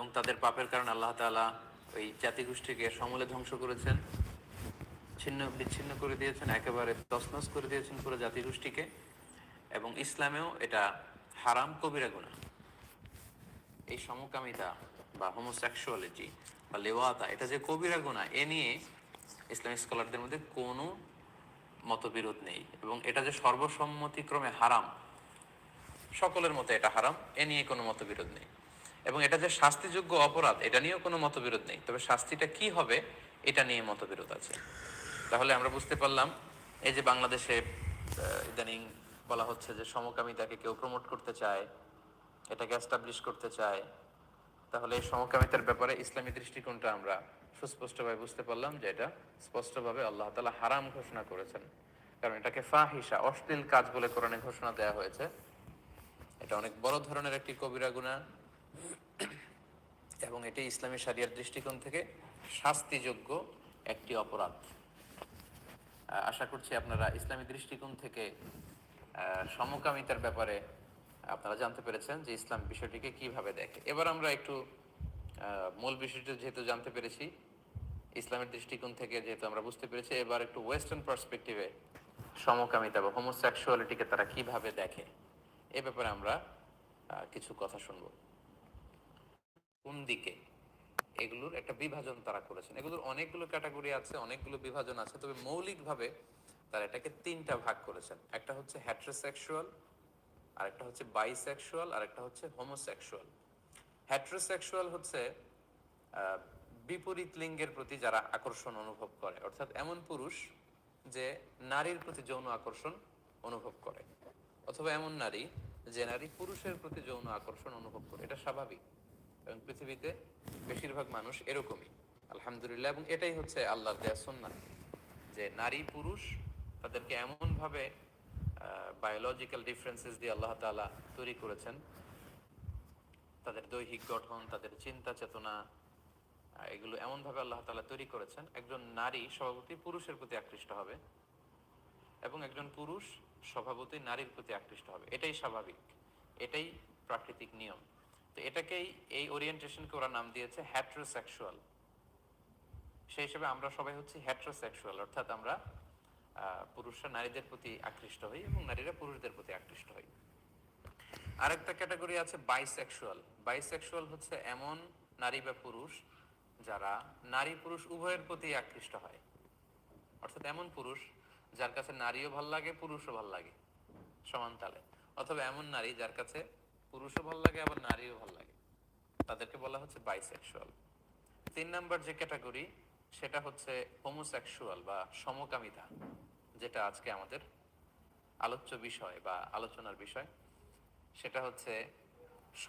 এবং তাদের পাপের কারণে আল্লাহ তাআলা ওই জাতিগোষ্ঠীকে সমূলে ধ্বংস করেছেন। ছিন্ন, বিচ্ছিন্ন করে দিয়েছেন, একেবারে তছনছ করে দিয়েছেন পুরো জাতিগোষ্ঠীকে। এবং ইসলামেও এটা হারাম কবিরা গুনাহ। এই সমকামিতা বা হোমোসেক্সুয়ালিটি বা লেওয়াতা, এটা যে কবিরা গুনাহ, এ নিয়ে ইসলামিক স্কলারদের মধ্যে কোনো মতবিরোধ নেই। এবং এটা যে সর্বসম্মতিক্রমে হারাম, সকলের মতে এটা হারাম, এ নিয়ে কোনো মতবিরোধ নেই। এবং এটা যে শাস্তিযোগ্য অপরাধ, এটা নিয়েও কোনো মতবিরোধ নেই। তবে শাস্তিটা কি হবে, এটা নিয়ে মতবিরোধ আছে। তাহলে আমরা বুঝতে পারলাম, এই যে বাংলাদেশে ইদানিং বলা হচ্ছে যে সমকামিতাকে কেউ প্রমোট করতে চায়, এটাকে এস্টাবলিশ করতে চায়। তাহলে এই সমকামিতার ব্যাপারে ইসলামী দৃষ্টিকোণটা আমরা সুস্পষ্টভাবে বুঝতে পারলাম যে এটা স্পষ্টভাবে আল্লাহ তাআলা হারাম ঘোষণা করেছেন। কারণ এটাকে ফাহিসা অশ্লীল কাজ বলে কোরআনে ঘোষণা দেওয়া হয়েছে। এটা অনেক বড় ধরনের একটি কবিরা গুনাহ। এবং এটি ইসলামী শরিয়ার দৃষ্টিকোণ থেকে শাস্তিযোগ্য একটি অপরাধ। আশা করছি আপনারা ইসলামী দৃষ্টিকোণ থেকে সমকামিতার ব্যাপারে আপনারা জানতে পেরেছেন যে ইসলাম বিষয়টিকে কীভাবে দেখে। এবার আমরা একটু মূল বিষয়টি যেহেতু জানতে পেরেছি, ইসলামের দৃষ্টিকোণ থেকে যেহেতু আমরা বুঝতে পেরেছি, এবার একটু ওয়েস্টার্ন পার্সপেক্টিভে সমকামিতা বা হোমোসেক্সুয়ালিটিকে তারা কীভাবে দেখে, এ ব্যাপারে আমরা কিছু কথা শুনব। কোন দিকে? এগুলোর একটা বিভাজন তারা করেছেন। এগুলোর অনেকগুলো ক্যাটাগরি আছে, অনেকগুলো বিভাজন আছে, তবে মৌলিকভাবে তারা এটাকে তিনটা ভাগ করেছেন। একটা হচ্ছে হ্যাট্রোসেক্সুয়াল আর একটা হচ্ছে বাইসেক্সুয়াল আর একটা হচ্ছে হোমোসেক্সুয়াল হ্যাট্রোসেক্সুয়াল হচ্ছে বিপরীত লিঙ্গের প্রতি যারা আকর্ষণ অনুভব করে, অর্থাৎ এমন পুরুষ যে নারীর প্রতি যৌন আকর্ষণ অনুভব করে, অথবা এমন নারী যে নারী পুরুষের প্রতি যৌন আকর্ষণ অনুভব করে। এটা স্বাভাবিক। এবং পৃথিবীতে বেশিরভাগ মানুষ এরকমই। আলহামদুলিল্লাহ, এবং এটাই হচ্ছে আল্লাহর দেয়া সুন্নাহ যে নারী, পুরুষ তাদেরকে এমনভাবে বায়োলজিক্যাল ডিফারেন্সেস দিয়ে আল্লাহ তাআলা তৈরি করেছেন। তাদের দৈহিক গঠন, তাদের চিন্তা চেতনা এগুলো এমনভাবে আল্লাহ তাআলা তৈরি করেছেন। একজন নারী স্বভাবতই পুরুষের প্রতি আকৃষ্ট হবে এবং একজন পুরুষ স্বভাবতই নারীর প্রতি আকৃষ্ট হবে। এটাই স্বাভাবিক, এটাই প্রাকৃতিক নিয়ম। এটাকেই এই ওরিয়েন্টেশনকে ওরা নাম দিয়েছে হ্যাট্রোসেক্সুয়াল সেই হিসেবে আমরা সবাই হচ্ছি হ্যাট্রোসেক্সুয়াল অর্থাৎ আমরা পুরুষরা নারীদের প্রতি আকৃষ্ট হই এবং নারীরা পুরুষদের প্রতি আকৃষ্ট হই। আরেকটা ক্যাটাগরি আছে বাইসেক্সুয়াল বাইসেক্সুয়াল হচ্ছে এমন নারী বা পুরুষ যারা নারী পুরুষ উভয়ের প্রতি আকৃষ্ট হয়। অর্থাৎ এমন পুরুষ যার কাছে নারীও ভালো লাগে, পুরুষও ভালো লাগে, সমান তালে। অথবা এমন নারী যার কাছে পুরুষও ভালো লাগে, আবার নারীও ভালো লাগে। তাদেরকে বলা হচ্ছে বাইসেক্সুয়াল তিন নাম্বার যে ক্যাটাগরি সেটা হচ্ছে হোমোসেক্সুয়াল বা সমকামিতা, যেটা আজকে আমাদের আলোচ্য বিষয় বা আলোচনার বিষয়। সেটা হচ্ছে